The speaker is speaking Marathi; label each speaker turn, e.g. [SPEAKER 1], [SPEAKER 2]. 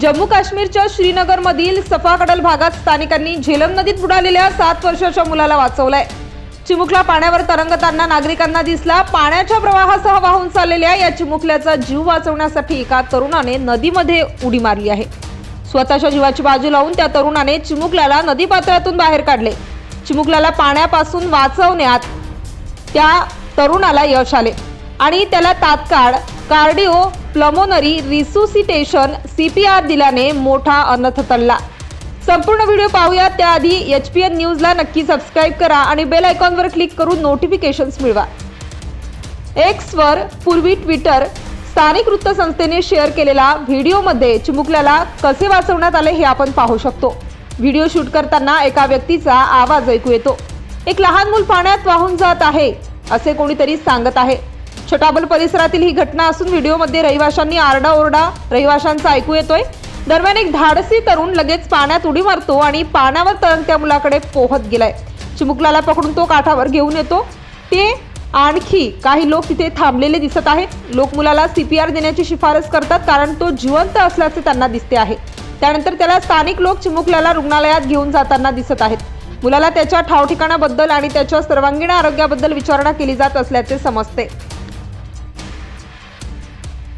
[SPEAKER 1] जम्मू काश्मीरच्या श्रीनगरमधील सफाकडल भागात स्थानिकांनी झेलम नदीत बुडालेल्या सात वर्षाच्या मुलाला वाचवलंय. चिमुकला पाण्यावर तरंगताना नागरिकांना दिसला पाण्याच्या प्रवाहासह वाहून चाललेल्या या चिमुकल्याचा जीव वाचवण्यासाठी एका तरुणाने नदीमध्ये उडी मारली आहे. स्वतःच्या जीवाची बाजू लावून त्या तरुणाने चिमुकल्याला नदी पात्रातून बाहेर काढले. चिमुकल्याला पाण्यापासून वाचवण्यात त्या तरुणाला यश आले. आणि त्याला तात्काळ cardio pulmonary resuscitation C P R दिल्याने मोठा अनर्थ टळला. संपूर्ण व्हिडिओ पाहूया त्याआधी एच पी एन न्यूजला नक्की सबस्क्राईब करा आणि बेल आयकॉनवर क्लिक करून नोटिफिकेशन्स मिळवा. एक्सवर पूर्वी ट्विटर स्थानिक वृत्तसंस्थेने शेअर केलेला व्हिडिओमध्ये चिमुकल्याला कसे वाचवण्यात आले हे आपण पाहू शकतो. व्हिडिओ शूट करताना एका व्यक्तीचा आवाज ऐकू येतो. एक लहान मूल पाण्यात वाहून जात आहे असे कोणीतरी सांगत आहे. छटाबल परिसरातील ही घटना असून व्हिडिओमध्ये रहिवाशांनी आरडाओरडा रहिवाशांचा ऐकू येतोय. दरम्यान एक धाडसी तरुण लगेच पाण्यात उडी मारतो आणि पाण्यावर तरंगत्या मुलाकडे पोहत गेलाय. चिमुकलाला पकडून तो काठावर घेऊन येतो. ते आणखी काही लोक तिथे थांबलेले दिसत आहेत. लोक मुलाला सीपीआर देण्याची शिफारस करतात कारण तो जिवंत असल्याचे त्यांना दिसते आहे. त्यानंतर त्याला स्थानिक लोक चिमुकल्याला रुग्णालयात घेऊन जाताना दिसत आहेत. मुलाला त्याच्या ठावठिकाणाबद्दल आणि त्याच्या सर्वांगीण आरोग्याबद्दल विचारणा केली जात असल्याचे समजते.